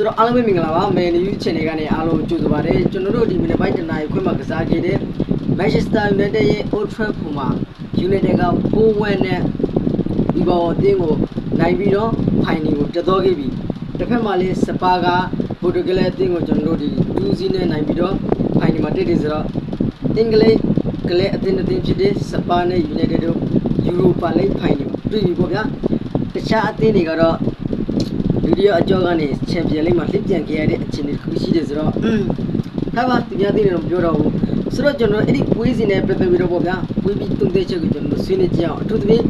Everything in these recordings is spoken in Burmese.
ဆိုတော့အားလုံးပဲမင်္ဂလာပါ။ Man U Channel ကနေအားလုံးကြိုဆိုပါရစေ။ကျွန်တော်တို့ဒီမိနစ်ပိုင်းတနားရီခွင့်မှာကစားခဲ့တဲ့ Manchester United ရဲ့ Old Trafford မှာ United က4-1နဲ့ဒီဘောအသင်းကိုနိုင်ပြီးတော့ဖိုင်နယ်ကိုတက်တော့ခဲ့ပြီ။တစ်ဖက်မှာလည်းစပါကပိုတူဂလအသင်းကိုကျွန်တော်တို့ဒီ2-0နဲ့နိုင်ပြီးတော့ဖိုင်နယ်မှာတက်တယ်ဆိုတော့အင်္ဂလိပ်ကလေးအသင်းတစ်သင်းဖြစ်တဲ့စပါနဲ့ United တို့ Europa League ဖိုင်နယ်မှာတွေ့ပြီပေါ့ဗျာ။တခြားအသင်းတွေကတော့ ဒုတိယအကြောကနေချန်ပီယံလိမှာလှစ်ပြန်ခဲ့ရတဲ့အခြေအနေတစ်ခုရှိတယ်ဆိုတော့ဟာပါသူများသိနေတော့မပြောတော့ဘူးဆိုတော့ကျွန်တော်အဲ့ဒီပွေးစီနဲ့ပတ်သက်ပြီးတော့ပေါ့ဗျာပွေးပြီးတုံတဲ့ချက်ကိုကျွန်တော်ဆွေးနွေးကြအောင်အထူးသဖြင့်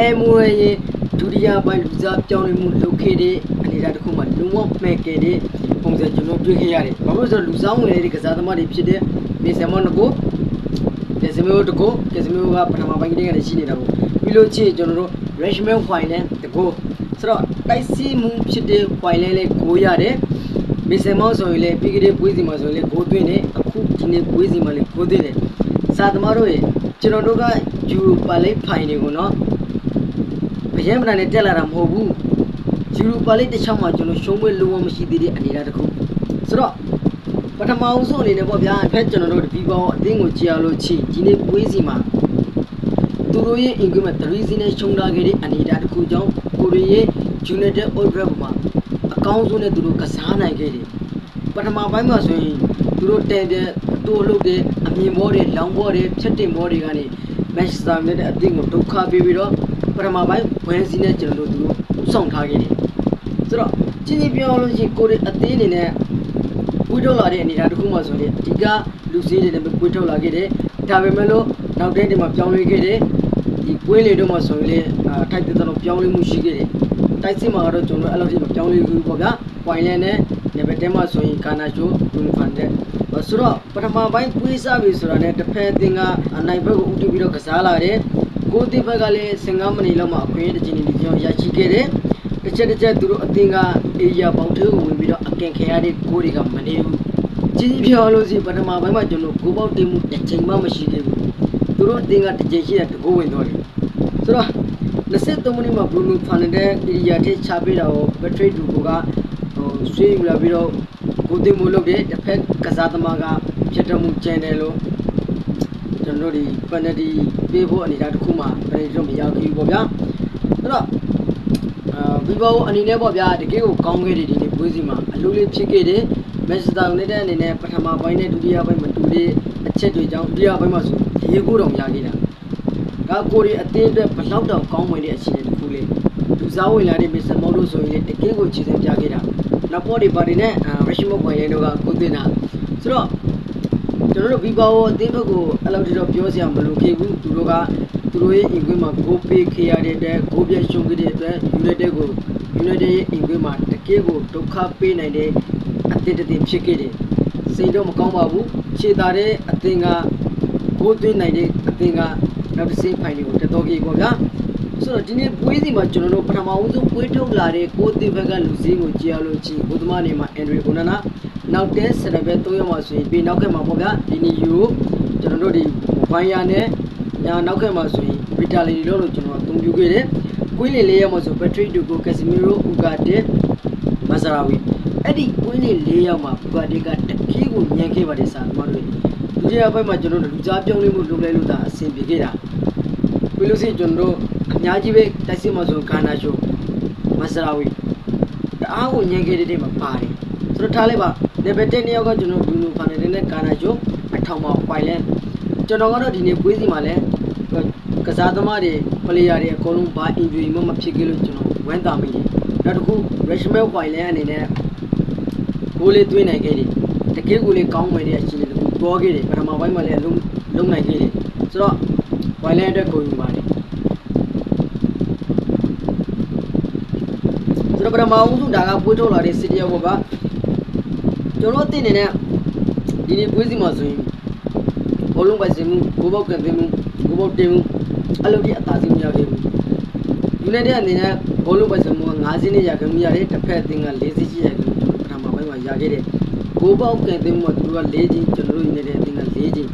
အမိုရရဲ့ဒုတိယပိုင်းလူစားပြောင်းလဲမှုလုပ်ခဲ့တဲ့အနေအထားတစ်ခုမှာလုံးဝမှန်ခဲ့တဲ့ပုံစံကျွန်တော်တွေ့ခဲ့ရတယ်ဘာလို့လဲဆိုတော့လူစားဝင်တဲ့ကစားသမားတွေဖြစ်တဲ့မေဆန်မော်နကိုကက်စမီယိုတကိုကက်စမီယိုကပထမပိုင်းကတည်းကရှိနေတာပေါ့ပြီးလို့ချင်းကျွန်တော်တို့ Rashman White နဲ့တကို ဆိုတော့တိုက်စီမှုဖြစ်တဲ့ White လဲလဲကိုရတယ်မေဆန်မော်ဆိုရင်လည်းပြီးကြတဲ့ပွေးစီမှာဆိုရင်လည်းကိုသွင်းတယ်အခုဒီနေ့ပွေးစီမှာလည်းကိုသွင်းတယ်စာသမားတို့ရေကျွန်တော်တို့ကယူပါလိဖိုင်တွေကိုနော်ဘယံပဒံနဲ့တက်လာတာမဟုတ်ဘူးယူပါလိတစ်ချောင်းမှာကျွန်တော်ရှုံးပွဲလုံးဝမရှိသေးတဲ့အနေအထားတစ်ခုဆိုတော့ပထမအောင်ဆုံးအနေနဲ့ပေါ့ဗျာအဖက်ကျွန်တော်တို့ဒီဘောအတင်းကိုကြည်အောင်လို့ချီဒီနေ့ပွေးစီမှာသူတို့ရဲ့ increment 3စီနဲ့ရှုံးလာခဲ့တဲ့အနေအထားတစ်ခုကြောင့် ကိုရီးရဲ့ United Old Trafford မှာအကောင်းဆုံးနဲ့သူတို့ကစားနိုင်ခဲ့တယ်ပထမပိုင်းမှာဆိုရင်သူတို့တန်တဲ့တိုးလုပ်တဲ့အမြင်ဘောတွေလောင်ဘောတွေဖြတ်တင်ဘောတွေကနေ Manchester United အသင်းကိုဒုက္ခပေးပြီးတော့ပထမပိုင်းဝင်စီနဲ့ကျွန်တော်တို့သူတို့ဥဆောင်ထားခဲ့တယ်ဆိုတော့ချင်းချင်းပြောလို့ရှိရင်ကိုရီးအသင်းအနေနဲ့ပွေးထုတ်လာတဲ့အနေအထားတစ်ခုမှဆိုရင်ဒီကလူစည်းတွေနဲ့ပွေးထုတ်လာခဲ့တယ်ဒါပေမဲ့လို့နောက်တဲ့ဒီမှာပြောင်းလဲခဲ့တယ်ဒီကွင်းလေတို့မှဆိုရင်လေ ထိုက်တဲ့တော့ပြောင်းလဲမှုရှိခဲ့တယ်တိုက်စစ်မှာတော့ကျွန်တော်အဲ့လိုထိမပြောင်းလဲဘူးပေါ့ဗျာပွိုင်လန်နဲ့နေဗတဲမှာဆိုရင်ကာနာချိုဒူဖန်တဲ့ဆိုတော့ပထမပိုင်းကွေးစားပြီဆိုတာနဲ့တစ်ဖက်အသင်းကအနိုင်ဘက်ကိုဦးတည်ပြီးတော့ကစားလာတယ်ကိုတိဘက်ကလည်း15မိနစ်လောက်မှအခွင့်အရေးတစ်ချိန်ဒီကြောင်ရရှိခဲ့တယ်တစ်ချက်တစ်ချက်သူတို့အသင်းကအေရီယာပေါင်ထဲကိုဝင်ပြီးတော့အကင်ခဲရတဲ့ကိုတွေကမနေဘူးကြီးကြီးပြောလို့စီပထမပိုင်းမှာကျွန်တော်ကိုပေါက်တင်မှုတစ်ချိန်မှမရှိသေးဘူးသူတို့အသင်းကတစ်ချိန်ရှိတဲ့တကိုးဝင်တော့တယ်ဆိုတော့ 23မိနစ်မှာဘရူနိုဖာနန်ဒက်အေရီယာထိချပေးတာကိုဘက်ထရီဒူကိုကဟိုဆွေးယူလာပြီးတော့ကိုတင်မှုလုပ်တယ်တစ်ဖက်ကစားသမားကဖြစ်တော်မူကျန်တယ်လို့ကျွန်တော်တို့ဒီပန်နတီပေးဖို့အနေအထားတစ်ခုမှပန်နတီတော့မရောက်ဘူးပေါ့ဗျာအဲ့တော့အာဘီဘောအနေနဲ့ပေါ့ဗျာတကယ်ကိုကောင်းခဲ့တယ်ဒီနေ့ပွဲစီမှာအလုပ်လေးဖြစ်ခဲ့တယ်မန်ချက်စတာယူနိုက်တက်အနေနဲ့ပထမပိုင်းနဲ့ဒုတိယပိုင်းမတူတဲ့အချက်တွေကြောင့်ဒုတိယပိုင်းမှာဆိုရေကိုတောင်ရခဲ့တာ ဒါကိုရီအတင်းအတွက်ဘလောက်တောင်ကောင်းဝင်တဲ့အခြေအနေတစ်ခုလေးလူစားဝင်လာတဲ့မစ္စမော်တို့ဆိုရင်တကယ်ကိုခြေစမ်းပြခဲ့တာနောက်ပေါ်ဒီပါတီနဲ့ရရှိမော့ခွင်လေးတို့ကကိုတင်တာဆိုတော့ကျွန်တော်တို့ဘီဘောအတင်းဘက်ကိုအဲ့လောက်ထိတော့ပြောစရာမလိုခဲ့ဘူးသူတို့ကသူတို့ရဲ့အင်ကွင်းမှာဂိုးပေးခဲ့ရတဲ့အတွက်ဂိုးပြရှုံးခဲ့တဲ့အတွက် United ကို United ရဲ့အင်ကွင်းမှာတကယ်ကိုဒုက္ခပေးနိုင်တဲ့အသင်းတစ်သင်းဖြစ်ခဲ့တယ်စိတ်တော့မကောင်းပါဘူးခြေသာတဲ့အသင်းကဂိုးသွင်းနိုင်တဲ့အသင်းက နောက်တစ်စိဖိုင်တွေကိုတက်တော့ကြီးပေါ့ဗျာဆိုတော့ဒီနေ့ပွဲစီမှာကျွန်တော်တို့ပထမဦးဆုံးပွဲထုတ်လာတဲ့ကိုတင်ဘက်ကလူစည်းကိုကြည့်ရလို့ချင်းဘုသမားနေမှာအန်ဒရီအိုနာနာနောက်တဲ့ဆရဘဲ3ရက်မှာဆိုရင်ပြီးနောက်ကမှာပေါ့ဗျာဒီနီယူကျွန်တော်တို့ဒီဘိုင်ယာနဲ့ညာနောက်ကမှာဆိုရင်ဗီတာလီလို့လို့ကျွန်တော်အသုံးပြုခဲ့တယ်ကွင်းလေလေးရက်မှာဆိုဘက်ထရီဒူကိုကက်စီမီရိုဥကာတဲ့မဆရာဝီအဲ့ဒီကွင်းလေလေးရက်မှာဘူကာဒီကတကီးကိုညံခဲ့ပါတယ်စာသမားတို့ ဒုတိယဘက်မှာကျွန်တော်တို့လူစားပြောင်းလဲမှုလုပ်လိုက်လို့ဒါအဆင်ပြေခဲ့တာပြီးလို့ရှိရင်ကျွန်တော်တို့အများကြီးပဲတိုက်စစ်မှာဆိုဂါနာချိုမဆရာဝီတအားကိုညံခဲ့တဲ့တိတ်မှာပါတယ်ဆိုတော့ထားလိုက်ပါ level 10နှစ်ယောက်ကကျွန်တော်ဘလူးနူဖာနယ်နဲ့ဂါနာချိုအထောင်မှာပိုင်လဲကျွန်တော်ကတော့ဒီနေ့ပွေးစီမှာလဲကစားသမားတွေပလေယာတွေအကုန်လုံးဘာ injury မှမဖြစ်ခဲ့လို့ကျွန်တော်ဝမ်းသာမိတယ်နောက်တစ်ခု Rashmel White အနေနဲ့ဂိုးလေးသွင်းနိုင်ခဲ့တယ်တကယ်ကိုလေးကောင်းဝင်တဲ့အခြေအနေ တခုပေါ်ခဲ့တယ်ပထမပိုင်းမှာလည်းလုံးလုံးနိုင်ခဲ့တယ်ဆိုတော့ White အတွက်ကိုယူပါတယ်ဆိုတော့ပထမဦးဆုံးဒါကပွေးထုတ်လာတဲ့ City ဘောပါကျွန်တော်တင်နေတဲ့ဒီနေ့ပွဲစီမှာဆိုရင်ဘောလုံးပိုင်စင်မှုကိုဘောက်ကန်တင်မှုကိုဘောက်တင်မှုအဲ့လိုဒီအသာစီးမရခဲ့ဘူးယူနိုက်တက်အနေနဲ့ဘောလုံးပိုင်စင်မှုက9စီးနဲ့ရခဲ့မှုရတယ်တစ်ဖက်အသင်းက4စီးရှိရခဲ့မှုပထမပိုင်းမှာရခဲ့တယ် ကိုဘောက်ကန်တင်မှုကသူတို့က4ချင်းကျွန်တော်တို့ယူနိုက်တက်အသင်းက4ချင်း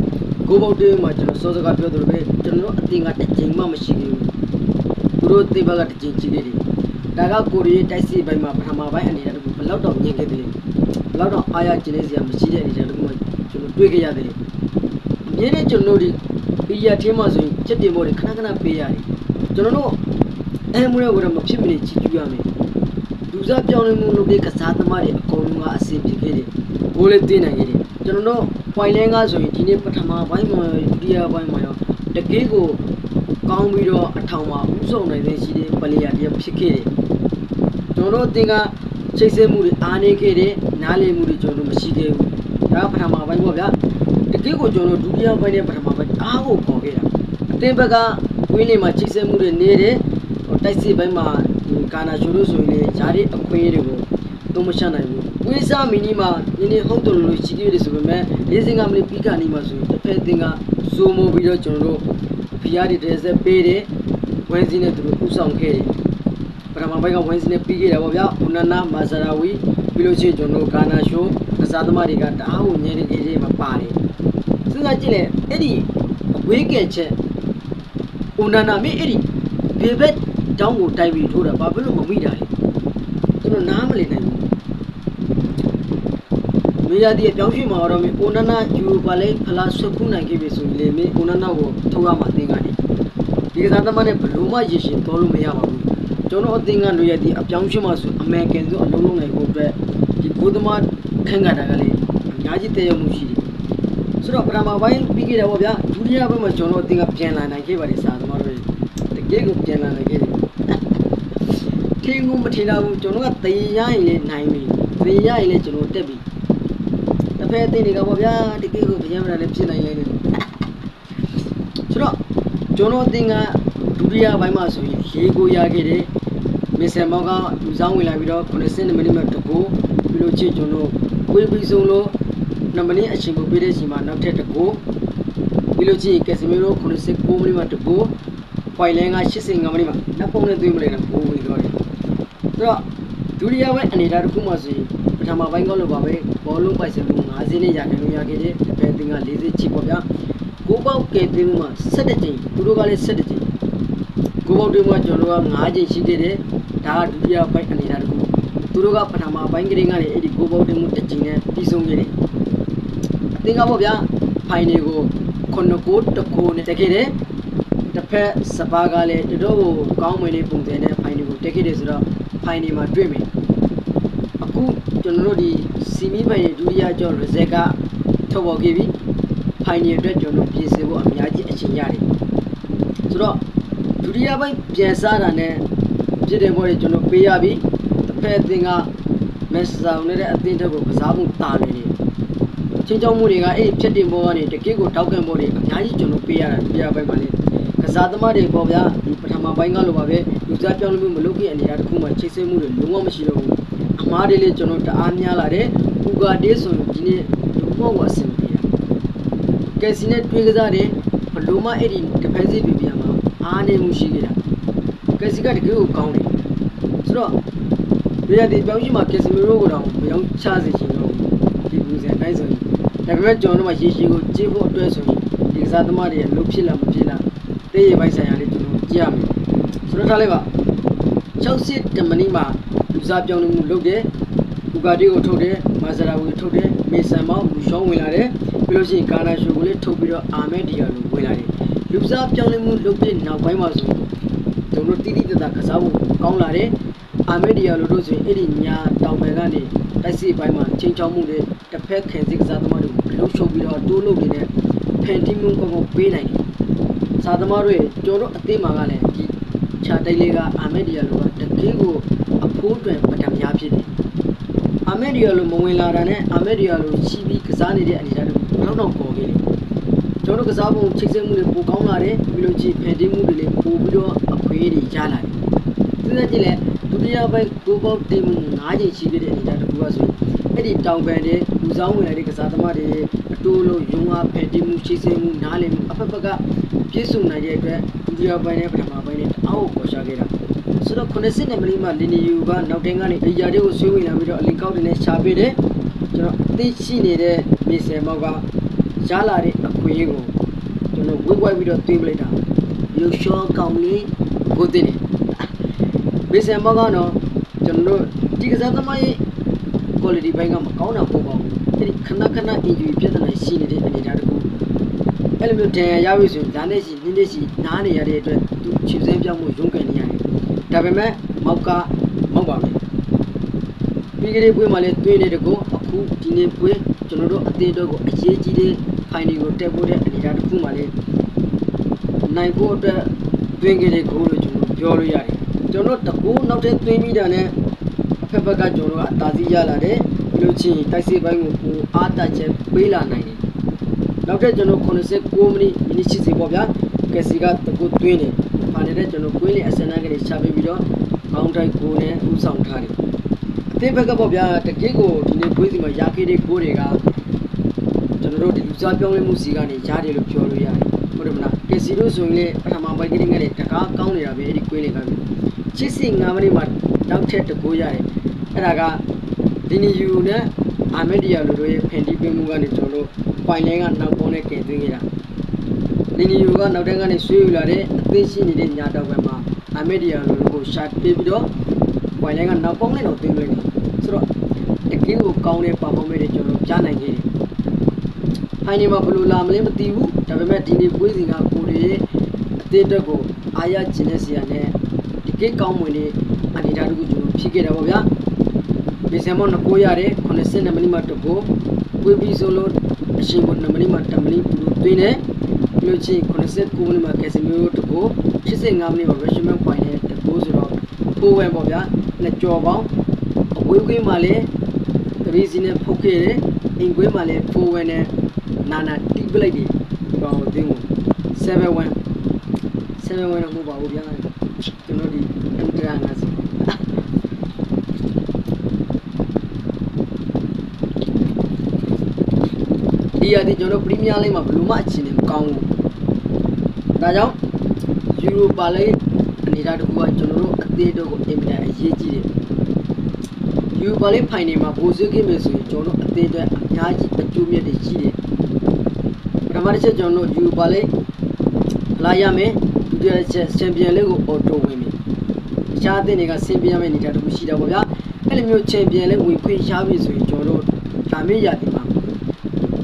ကိုဘောက်တင်မှုမှာကျွန်တော်စောစောကပြောသလိုပဲကျွန်တော်တို့အသင်းကတစ်ချိန်မှမရှိခဲ့ဘူးသူတို့အသင်းဘက်ကတစ်ချိန်ကြီးခဲ့တယ်ဒါကကိုရီးယားတိုက်စစ်ပိုင်းမှာပထမပိုင်းအနေနဲ့ဘယ်လောက်တော့မြင်ခဲ့တယ်လဲဘယ်လောက်တော့အားရကျင်းနေစရာမရှိတဲ့အနေနဲ့တခုမှကျွန်တော်တွေ့ခဲ့ရတယ်။အမြဲတမ်းကျွန်တော်တို့ဒီပီယာထင်းမှဆိုရင်ချက်တင်ဖို့တွေခဏခဏပေးရတယ်။ကျွန်တော်တို့အဲမွေးကတော့မဖြစ်မနေကြည့်ကြည့်ရမယ်။လူစားပြောင်းလဲမှုလုပ်တဲ့ကစားသမားတွေအ ကုန်လုံးကအဆင်ပြေခဲ့တယ်။ဘိုးလေးတင်းနိုင်ခဲ့တယ်။ကျွန်တော်တို့ point lane ကဆိုရင်ဒီနေ့ပထမပိုင်းမှာဒုတိယပိုင်းမှာရောတကယ်ကိုကောင်းပြီးတော့အထောင်မှာဥဆောင်နိုင်တဲ့ရှိတဲ့ပလေယာတယောက်ဖြစ်ခဲ့တယ်။ကျွန်တော်တို့အသင်ကချိတ်ဆက်မှုတွေအားနေခဲ့တယ်နားလည်မှုတွေကျွန်တော်တို့မရှိခဲ့ဘူးဒါကပထမပိုင်းပေါ့ဗျာတကယ်ကိုကျွန်တော်တို့ဒုတိယပိုင်းနဲ့ပထမပိုင်းအားကိုပေါ်ခဲ့တာအသင်ဘက်ကဝင်းနေမှာချိတ်ဆက်မှုတွေနေတယ်ဟိုတိုက်စစ်ပိုင်းမှာဒီကာနာရှိုးလို့ဆိုရင်လေဂျားရီအခွင့်အရေးတွေကိုသုံးမချနိုင်ဘူး ဝင်းစားမီနီမှာနင်းနေဟုတ်တယ်လို့ရှိသေးတယ်ဆိုပေမဲ့လေးစင်ကမလေးပြီးကနေမှာဆိုရင်တစ်ဖက်အသင်ကဇိုမိုပြီးတော့ကျွန်တော်တို့ဖီယာဒီတဲ့ဆက်ပေးတယ်ဝင်းစင်းနဲ့သူတို့ဥဆောင်ခဲ့တယ်ပထမပိုင်းကဝင်းစနဲ့ပြီးခဲ့တာပေါ့ဗျာဦးနနာမာဇရာဝီပြီးလို့ရှိရင်ကျွန်တော်တို့ဂါနာရှိုးကစားသမားတွေကတအားကိုညနေကြီးလေးမှာပါတယ်စဉ်းစားကြည့်လေအဲ့ဒီအဝေးကဲချက်ဦးနနာမင်းအဲ့ဒီဘေဘက်တောင်းကိုတိုက်ပြီးထိုးတာဘာဖြစ်လို့မမိတာလဲကျွန်တော်နားမလည်နိုင်ဘူး မေယာဒီအပြောင်းရွှေ့မှာတော့မင်းဦးနနာယူပါလေဖလားဆွခုနိုင်ခဲ့ပြီဆိုရင်လေမင်းဦးနနာကိုထုတ်ရမှာအသင်ကနေဒီကစားသမားနဲ့ဘယ်လို့မှရရှင်တော်လို့မရပါဘူးကျွန်တော်အသင်္ကန်းတွေရဲ့ဒီအပြောင်းရှင်းမှဆိုအမေရိကန်ဆိုအလုံးလုံးနိုင်ဖို့အတွက်ဒီဘုသမားခန့်ကတာကလေးအများကြီးတည်ရမှုရှိတယ်ဆိုတော့ပထမပိုင်းပြီးခဲ့တယ်ပေါ့ဗျာဒုတိယပိုင်းမှာကျွန်တော်အသင်္ကန်းပြန်လာနိုင်ခဲ့ပါတယ်စားသမားတွေတကယ်ကိုပြန်လာနိုင်ခဲ့တယ်ထင်းကိုမထင်တော့ဘူးကျွန်တော်ကတည်ရရင်လည်းနိုင်ပြီတည်ရရင်လည်းကျွန်တော်တက်ပြီတစ် ဖက်အသင်တွေကပေါ့ဗျာတကယ်ကိုပြန်မလာလည်းဖြစ်နိုင်လေတယ်ဆိုတော့ကျွန်တော်အသင်ကဒုတိယပိုင်းမှာဆိုရင်ရေကိုရခဲ့တယ်မစ်ဆယ်မောက်ကလူဆောင်ဝင်လာပြီးတော့90မိနစ်မှတကူပြီးလို့ချင်းကျွန်တော်ဝေးပြီးဆုံးလို့2မိနစ်အချိန်ကိုပေးတဲ့ချိန်မှာနောက်ထပ်တကူပြီးလို့ချင်းကက်စမီရို89မိနစ်မှတကူဖိုင်လန်က85မိနစ်မှနောက်ပုံနဲ့သွင်းမလဲတော့ပိုးဝင်တော့တယ်ဆိုတော့ဒုတိယပိုင်းအနေထားတစ်ခုမှဆိုရင် ပထမပိုင်းကောလို့ပါပဲဘောလုံးပိုက်စင်မှု50နဲ့ရခဲ့လို့ရခဲ့တယ်တစ်ဖက်အသင်က40ချစ်ပေါ့ဗျာကိုပေါက်ကဲတင်မှုမှာ17ကြိမ်သူတို့ကလည်း17ကြိမ်ကိုပေါက်တင်မှုကကျွန်တော်တို့က9ကြိမ်ရှိခဲ့တယ်ဒါကဒုတိယပိုင်းအနေနဲ့တခုသူတို့ကပထမပိုင်းကလေးကနေအဲ့ဒီကိုပေါက်တင်မှုတစ်ကြိမ်နဲ့ပြီးဆုံးခဲ့တယ်အသင်ကပေါ့ဗျာဖိုင်နယ်ကို9ကိုတကိုနဲ့တက်ခဲ့တယ်တစ်ဖက်စပါးကလည်းတော်တော်ကိုကောင်းမွန်တဲ့ပုံစံနဲ့ဖိုင်နယ်ကိုတက်ခဲ့တယ်ဆိုတော့ဖိုင်နယ်မှာတွေ့မယ်အခု ကျွန်တော်တို့ဒီစီမီပိုင်ရဲ့ဒုတိယကျော်ရဇက်ကထုတ်ပေါ်ခဲ့ပြီဖိုင်နယ်အတွက်ကျွန်တော်ပြင်ဆင်ဖို့အများကြီးအချိန်ရတယ်ဆိုတော့ဒုတိယပိုင်းပြန်စားတာနဲ့ပြည်တယ်ဘောတွေကျွန်တော်ပေးရပြီတစ်ဖက်အသင်ကမက်ဆောင်နဲ့တဲ့အသင်းတက်ကိုကစားမှုတာနေတယ်ချင်းချောင်းမှုတွေကအဲ့ဒီဖြတ်တင်ဘောကနေတကယ့်ကိုတောက်ကင်ဘောတွေအများကြီးကျွန်တော်ပေးရတာဒုတိယပိုင်းမှာလေကစားသမားတွေပေါ့ဗျာဒီပထမပိုင်းကလိုပါပဲလူစားပြောင်းလို့မလုပ်ခင်အနေအထားတစ်ခုမှချိတ်ဆွဲမှုတွေလုံးဝမရှိတော့ဘူး အမားတွေလေကျွန်တော်တအားများလာတယ်ပူကာတေးဆိုရင်ဒီနေ့လုံးဝအဆင်မပြေတာကယ်စီနဲ့တွေးကစားတယ်ဘလို့မှအဲ့ဒီဒဖက်စစ်ပြပြမှာအားနေမှုရှိနေတာကယ်စီကတကယ်ကိုကောင်းတယ်ဆိုတော့ဒီရဒီပြောင်းရှိမှာကယ်စီမီရိုကိုတော့မယောင်းချစေချင်တော့ဒီပုံစံတိုင်းဆိုရင်ဒါပေမဲ့ကျွန်တော်တို့ကရေရှည်ကိုကြည့်ဖို့အတွက်ဆိုရင်ဒီကစားသမားတွေလှုပ်ဖြစ်လာမဖြစ်လာတေးရပိုင်းဆိုင်ရာလေးကျွန်တော်ကြည့်ရမယ်ဆိုတော့ထားလိုက်ပါ60တမနီမှာ လူစားပြောင်းလဲမှုလုပ်တယ်ဘူဂါတီကိုထုတ်တယ်မာဇရာကိုထုတ်တယ်မေဆန်မောင်းလူရှောင်းဝင်လာတယ်ပြီးလို့ရှိရင်ကာနာရှိုကိုလည်းထုတ်ပြီးတော့အာမက်ဒီယာလိုဝင်လာတယ်လူစားပြောင်းလဲမှုလုပ်တဲ့နောက်ပိုင်းမှာဆိုရင်ကျွန်တော်တိတိတတ်တာကစားဖို့ကောင်းလာတယ်အာမက်ဒီယာလိုတို့ဆိုရင်အဲ့ဒီညာတောင်ပယ်ကနေတိုက်စစ်ပိုင်းမှာချင်းချောင်းမှုတွေတစ်ဖက်ခင်စစ်ကစားသမားတွေလှုပ်ရှုပ်ပြီးတော့တိုးလုပ်နေတဲ့ဖန်တီမှုကောင်းကောင်းပေးနိုင်တယ်စားသမားတွေကျွန်တော်တို့အသိမှာကလည်းဒီခြာတိုက်လေးကအာမက်ဒီယာလိုကတကယ်ကို အဖိုးတွင်ပထမများဖြစ်တယ်အာမက်ဒီယာလိုမဝင်လာတာနဲ့အာမက်ဒီယာလိုရှိပြီးကစားနေတဲ့အနေအထားတွေဘယ်တော့တော့ပေါ်ခဲ့တယ်ကျွန်တော်တို့ကစားပုံချိတ်ဆက်မှုတွေပိုကောင်းလာတယ်ပြီးလို့ချင်းဖန်တီးမှုတွေလည်းပိုပြီးတော့အခွင့်အရေးတွေရလာတယ်သူကကြည့်လဲဒုတိယပိုင်းကိုပေါက်တင်မှု9ချိန်ရှိခဲ့တဲ့အနေအထားတစ်ခုပါဆိုရင်အဲ့ဒီတောင်ပန်တဲ့လူဆောင်ဝင်လာတဲ့ကစားသမားတွေအတိုးလုံးယုံအားဖယ်တင်မှုရှိစေမှုနားလည်မှုအဖက်ဖက်ကပြည့်စုံနိုင်တဲ့အတွက်ဒုတိယပိုင်းနဲ့ပထမပိုင်းနဲ့တအားကိုပေါ်ရှာခဲ့တာ ဆိုတော့90နဲ့မလီမှာလီနီယူကနောက်တိုင်းကနေအေဂျာတွေကိုဆွေးဝင်လာပြီးတော့အလင်ကောက်တွေနဲ့ရှာပေးတယ်ကျွန်တော်အသိရှိနေတဲ့မြေဆယ်မောက်ကရလာတဲ့အခွင့်အရေးကိုကျွန်တော်ဝိုက်ဝိုက်ပြီးတော့တွေးပလိုက်တာရုပ်ရှောကောင်လေးကိုတင်တယ်ဘေးစံမောကတော့ကျွန်တော်တို့ဒီကစားသမားရဲ့ quality ဘိုင်းကမကောင်းတာပို့ပါဘူးအဲ့ဒီခဏခဏ injury ပြဿနာရှိနေတဲ့အနေအထားတခုအဲ့လိုမျိုးဒဏ်ရာရပြီဆိုရင်ဒါနဲ့ရှိနင်းနေရှိနားနေရတဲ့အတွက်သူခြေစင်းပြောင်းမှုရုန်းကန်နေရတယ် ဒါပေမဲ့မောက်ကမောက်ပါမယ်ပြီးကြတဲ့ပွဲမှာလည်းတွင်းနေတကောအခုဒီနေ့ပွဲကျွန်တော်တို့အသေးတော့ကိုအရေးကြီးတဲ့ဖိုင်ဒီကိုတက်ဖို့တဲ့အနေအထားတစ်ခုမှလည်းနိုင်ဖို့အတွက်တွင်းကြတဲ့ဂိုးလို့ကျွန်တော်ပြောလို့ရတယ်ကျွန်တော်တကူနောက်ထပ်တွင်းမိတာနဲ့အဖက်ဖက်ကကျွန်တော်ကအသာစီးရလာတယ်ပြီးလို့ချင်းတိုက်စစ်ပိုင်းကိုကိုအားတချက်ပေးလာနိုင်တယ်နောက်ထပ်ကျွန်တော်89မိနစ်မိနစ်80ပေါ့ဗျာကက်စီကတကူတွင်းနေပါနေ တဲ့ကျွန်တော်ကွင်းလေးအစနာကနေရှာပေးပြီးတော့ကောင်းတိုက်ကိုနဲ့ဥဆောင်ထားတယ်အသင်းဘက်ကပေါ့ဗျာတကယ့်ကိုဒီနေ့ပွဲစီမှာရာခေးတဲ့ကိုတွေကကျွန်တော်တို့ဒီလူစားပြောင်းလဲမှုစီကနေရတယ်လို့ပြောလို့ရတယ်ဟုတ်တယ်မလားကက်စီတို့ဆိုရင်လေပထမပိုင်းကလေးငယ်လေးတကားကောင်းနေတာပဲအဲ့ဒီကွင်းလေးကပဲချစ်စင်9မိနစ်မှာနောက်ထပ်တကူရတယ်အဲ့ဒါကဒီနီယူနဲ့အာမက်ဒီယာလိုတို့ရဲ့ဖန်တီးပေးမှုကနေကျွန်တော်တို့ပိုင်လိုင်းကနောက်ပေါင်းနဲ့ကင်သွင်းခဲ့တာ လီနီယိုကနောက်တန်းကနေဆွေးယူလာတဲ့အသိရှိနေတဲ့ညာတော့ဘက်မှာအမေဒီယာလိုကိုရှာပေးပြီးတော့ဝိုင်လိုင်းကနောက်ပေါင်းနဲ့တော့တင်းလိုက်တယ်ဆိုတော့တကယ်ကိုကောင်းတဲ့ပါဖော်မဲတွေကျွန်တော်ကြားနိုင်ခဲ့တယ်။ဖိုင်နေမှာဘယ်လိုလာမလဲမသိဘူးဒါပေမဲ့ဒီနေ့ပွဲစဉ်ကကိုတွေရဲ့အသေးအတွက်ကိုအားရကျင်တဲ့စီရနဲ့တကယ်ကောင်းမွန်တဲ့အနေအထားတခုကျွန်တော်ဖြစ်ခဲ့တာပေါ့ဗျာ။ဒီဇင်ဘာ9ရတယ်82မိနစ်မှတကိုပွဲပြီးဆိုလို့အရှင်က2မိနစ်မှ10မိနစ်ဘူးသွင်းတ ယ်ပြီးလို့ချင်း89မိနစ်မှာကက်စမီယိုတကို85မိနစ်မှာ Rashman Point နဲ့တကိုဆိုတော့ပိုးဝဲပေါ့ဗျာနှစ်ကြော်ပေါင်းအဝေးကွင်းမှာလည်းသတိစီနဲ့ဖုတ်ခဲ့တယ်အင်ကွင်းမှာလည်းပိုးဝဲနဲ့နာနာတီးပလိုက်တယ်ဘောင်းတင်းကို71 71တော့မဟုတ်ပါဘူးဗျာကျွန်တော်ဒီအန်တရာငါစီ ဒီရတဲ့ကျွန်တော်ပရီးမီးယားလိဂ်မှာဘယ်လိုမှအခြေအနေမကောင်းဘူးဒါကြောင့်ယူရိုပါလိအနေအထားတစ်ခုကကျွန်တော်တို့အသေးတော့ကိုအင်မတန်အရေးကြီးတယ်ယူရိုပါလိဖိုင်နယ်မှာဘိုးစွေးခင်မယ်ဆိုရင်ကျွန်တော်တို့အသေးအတွက်အများကြီးအကျိုးမြတ်တွေရှိတယ်ပထမတစ်ချက်ကျွန်တော်တို့ယူရိုပါလိလာရမယ်ဒုတိယတစ်ချက်ချန်ပီယံလိကိုအော်တိုဝင်မယ်တခြားအသင်းတွေကဆင်ပြရမယ့်အနေအထားတစ်ခုရှိတာပေါ့ဗျာအဲ့လိုမျိုးချန်ပီယံလိဝင်ခွင့်ရပြီဆိုရင်ကျွန်တော်တို့ဒါမေးရသည်မှာ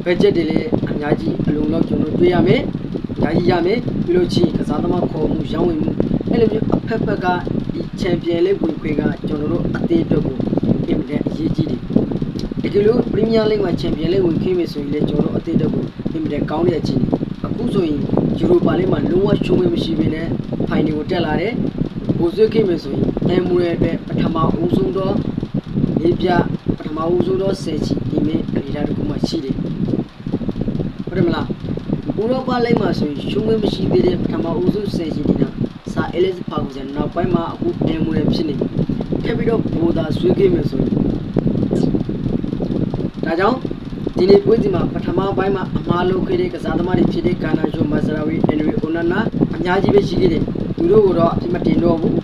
ဘတ်ဂျက်တွေလည်းအများကြီးအလုံးလောက်ကျွန်တော်တွေ့ရမယ်။ညာကြီးရမယ်ပြီးလို့ချင်းကစားသမားခေါ်မှုရောင်းဝင်မှုအဲ့လိုမျိုးအဖက်ဖက်ကဒီချန်ပီယံလေးဝင်ခွင့်ကကျွန်တော်တို့အသေးအတွက်ကိုအင်မတန်အရေးကြီးတယ်။ဒီကလိုပရီးမီးယားလိဂ်မှာချန်ပီယံလေးဝင်ခွင့်မယ်ဆိုရင်လည်းကျွန်တော်တို့အသေးအတွက်ကိုအင်မတန်ကောင်းတဲ့အချိန်တွေအခုဆိုရင်ယူရိုပါလိဂ်မှာလုံးဝရှုံးဝင်မရှိဘဲနဲ့ဖိုင်နယ်ကိုတက်လာတယ်။ဘိုးဆွေးခွင့်မယ်ဆိုရင်အမ်မူရဲ့အတွက်ပထမအဦးဆုံးတော့နေပြပထမအဦးဆုံးတော့ဆယ်ချီဒီမဲ့အနေအထားတစ်ခုမှရှိတယ်။ ဟုတ်တယ်မလားဥရောပလိမ့်မှာဆိုရင်ရှုံးဝဲမရှိသေးတဲ့ပထမဦးဆုံးဆယ်ရှိနေတာစာအဲလစ်ဖာကူဆန်နောက်ပိုင်းမှာအခုအမ်မူရဖြစ်နေပြီထပ်ပြီးတော့ဘူသာဆွေးခဲ့မယ်ဆိုရင်ဒါကြောင့်ဒီနေ့ပွဲစီမှာပထမပိုင်းမှာအမားလုပ်ခဲ့တဲ့ကစားသမားတွေဖြစ်တဲ့ကာနာရှိုမာဇရာဝီအန်ဒရီအိုနာနာအများကြီးပဲရှိခဲ့တယ်သူတို့ကတော့အပြစ်မတင်တော့ဘူး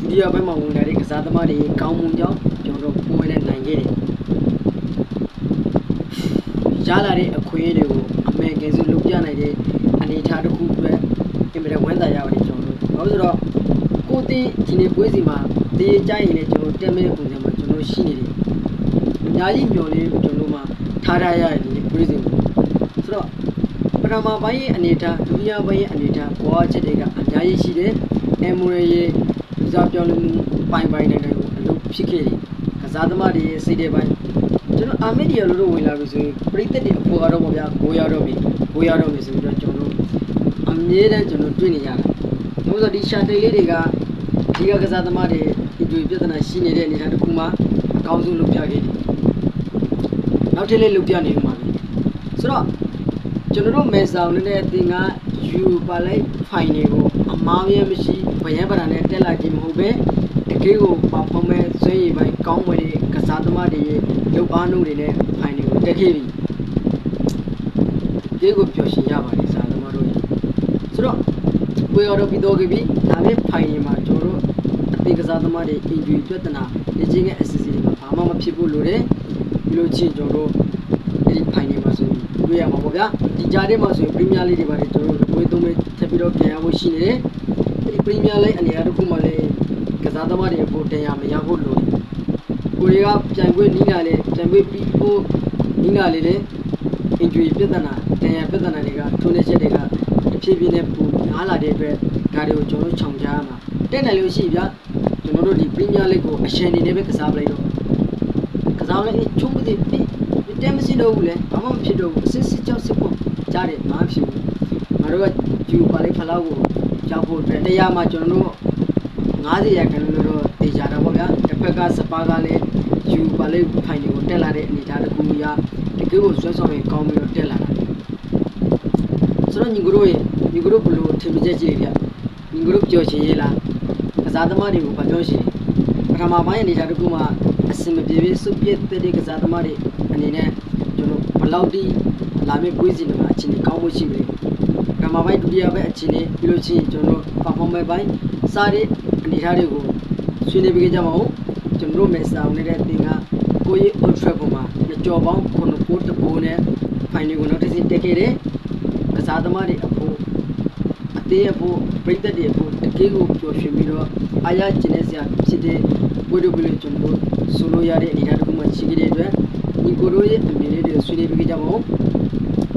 ဒုတိယပိုင်းမှာဝင်လာတဲ့ကစားသမားတွေကောင်းမှုကြောင့်ကျွန်တော်တို့ပွဲနဲ့နိုင်ခဲ့တယ်ရလာတဲ့အခွင့်အရေးတွေကိုအမေ ကယ်စုလုပ်ပြနိုင်တဲ့အနေအထားတစ်ခုပဲအင်မတန်ဝမ်းသာရပါတယ်ကျွန်တော်တို့။ဘာလို့လဲဆိုတော့ကိုတင်ဒီနေ့ပွဲစီမှာတည်ကြရင်လည်းကျွန်တော်တက်မဲ့ပုံစံမှာကျွန်တော်ရှိနေတယ်။အများကြီးမျှော်လင့်ကျွန်တော်မှထားထားရတယ်ဒီနေ့ပွဲစီကို။ဆိုတော့ပထမပိုင်းရဲ့အနေအထားဒုတိယပိုင်းရဲ့အနေအထားဘောချက်တွေကအများကြီးရှိတယ်။အမ်မိုရရဲ့လူစားပြောင်းလဲမှုပိုင်ပိုင်နိုင်နိုင်ကိုအလုပ်ဖြစ်ခဲ့တယ်။ကစားသမားတွေရဲ့စိတ်တွေပိုင်း ကျွန်တော်အာမီဒီယာလို့ဝင်လာပြီဆိုရင်ပရိသတ်တွေအပေါ်ကတော့ပေါ့ဗျာကိုရတော့ပြီကိုရတော့ပြီဆိုပြီးတော့ကျွန်တော်တို့အမြဲတမ်းကျွန်တော်တွေ့နေရတာ။ဒါဆိုဒီရှာတိတ်လေးတွေကဒီကကစားသမားတွေဒီတွေ့ပြဿနာရှိနေတဲ့အနေအထားတစ်ခုမှအကောင်းဆုံးလုပ်ပြခဲ့တယ်။နောက်ထပ်လေးလုပ်ပြနေမှာပဲ။ဆိုတော့ကျွန်တော်တို့မဲဆောင်နဲ့အတင်ကယူပါလိုက်ဖိုင်တွေကိုအမားရဲမရှိဗယံပရာနဲ့တက်လာခြင်းမဟုတ်ပဲတကယ်ကိုပါဖုံးမဲ့ဆွေးရည်ပိုင်းကောင်းမွေတွေကစားသမားတွေရဲ့ ရုပ်အားနှုတ်တွေနဲ့ဖိုင်တွေကိုတက်ခဲ့ပြီတကယ်ကိုပျော်ရွှင်ရပါတယ်စားသမားတို့ရဲ့ဆိုတော့ပွဲတော်ပြီးတော့ပြီဒါပေမဲ့ဖိုင်ရင်မှာကျွန်တော်တို့အသေးကစားသမားတွေအင်ဂျီပြဿနာလေ့ကျင့်တဲ့အစီအစဉ်တွေမှာဘာမှမဖြစ်ဘူးလို့တယ်ပြီးလို့ချင်းကျွန်တော်တို့ဒီဖိုင်နေမှာဆိုရင်တွေ့ရမှာပေါ့ဗျာဒီကြားထဲမှာဆိုရင်ပရီးမီးယားလိတွေပါတယ်ကျွန်တော်တို့ပွဲသုံးပွဲထပ်ပြီးတော့ပြန်ရဖို့ရှိနေတယ်ဒီပရီးမီးယားလိအနေအထားတစ်ခုမှလည်းကစားသမားတွေအဖို့တင်ရမရဖို့လိုတယ် ကိုရီးယားပြန်ပွဲနီးလာလေပြန်ပွဲပြီးဖို့နီးလာလေလေ injury ပြဿနာတင်ရပြဿနာတွေကထုံးနေချက်တွေကတဖြည်းဖြည်းနဲ့ပူများလာတဲ့အတွက်ဒါတွေကိုကျွန်တော်တို့ခြုံကြရမှာတက်တယ်လို့ရှိပြီဗျာကျွန်တော်တို့ဒီ Premier League ကိုအရှင်အနေနဲ့ပဲကစားပလိုက်တော့ကစားလိုက်ချုံးပြီးပြီးတဲမရှိတော့ဘူးလေဘာမှမဖြစ်တော့ဘူးအစစ်စစ်ကြောက်စစ်ဖို့ကြားတယ်မဖြစ်ဘူးငါတို့ကဂျူပါလေးဖလောက်ကိုကြောက်ဖို့အတွက်တရားမှာကျွန်တော်တို့90ရာခိုင်နှုန်းတော့တေချာတာပေါ့ဗျာ တစ်ဖက်ကစပါးကလည်းယူပါလေးဖိုင်တွေကိုတက်လာတဲ့အနေအထားတစ်ခုရာတကယ်ကိုဆွဲဆောင်ရင်ကောင်းပြီးတော့တက်လာတာဆိုတော့ညီကတို့ရဲ့ညီကတို့ဘလို့ထင်မြင်ချက်ကြည့်လေဗျညီကတို့ကြော်ချင်ရေးလားကစားသမားတွေကိုဗပြောရှင်ပထမပိုင်းအနေအထားတစ်ခုမှာအစင်မပြေပြေစုပ်ပြည့်တဲ့ကစားသမားတွေအနေနဲ့ကျွန်တော်ဘလောက်တိလာမယ့်ပွဲစဉ်တွေမှာအချိန်ကောင်းဖို့ရှိပြီပထမပိုင်းဒုတိယပိုင်းအချိန်နဲ့ပြီးလို့ရှိရင်ကျွန်တော် performance ပိုင်းစားတဲ့အနေအထားတွေကိုဆွေးနွေးပေးကြပါဦး ကျွန်တော်တို့မယ်စာအောင်နေတဲ့တင်ကကိုကြီး old track ပေါ်မှာကြော်ပေါင်း9ပိုးတပိုးနဲ့ final ကိုနောက်တစ်စီတက်ခဲ့တဲ့ကစားသမားတွေအဖို့အသေးအဖို့ပြိသက်တွေအဖို့တကယ်ကိုပျော်ရွှင်ပြီးတော့အားရကျင်နေစရာဖြစ်တဲ့ဝိဒုပလေးကျွန်တော်တို့ဆိုလိုရတဲ့အနေအထားတစ်ခုမှရှိခဲ့တဲ့အတွက်ဒီကိုတို့ရဲ့အမြင်လေးတွေကိုဆွေးနွေးပေးကြပါဦး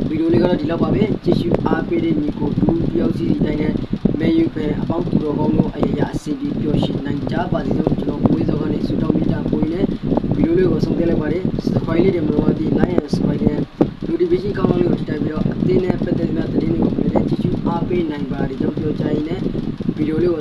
ဗီဒီယိုလေးကတော့ဒီလောက်ပါပဲကြည့်ရှုအားပေးတဲ့ညီကိုဒူတယောက်စီစီတိုင်းနဲ့မဲယူပဲအပေါင်းသူတော်ကောင်းတို့အရာရာအစီအပြီးပျော်ရွှင်နိုင်ကြပါစေလို့ကျွန်တော်ကိုယ်စောကနေဆုတောင်းမေတ္တာပို့ရင်း ဗီဒီယိုလေးကိုဆုံးဖြတ်လိုက်ပါတယ် subscribe လေးတွေမလို့ဒီ like and subscribe နဲ့ notification ကောင်းလေးကိုထိတိုက်ပြီးတော့အသင်းနဲ့ပတ်သက်တဲ့သတင်းတွေကိုလည်းကြည့်ရှုအားပေးနိုင်ပါတယ်ကျွန်တော်ပြောချင်တဲ့ဗီဒီယိုလေးကို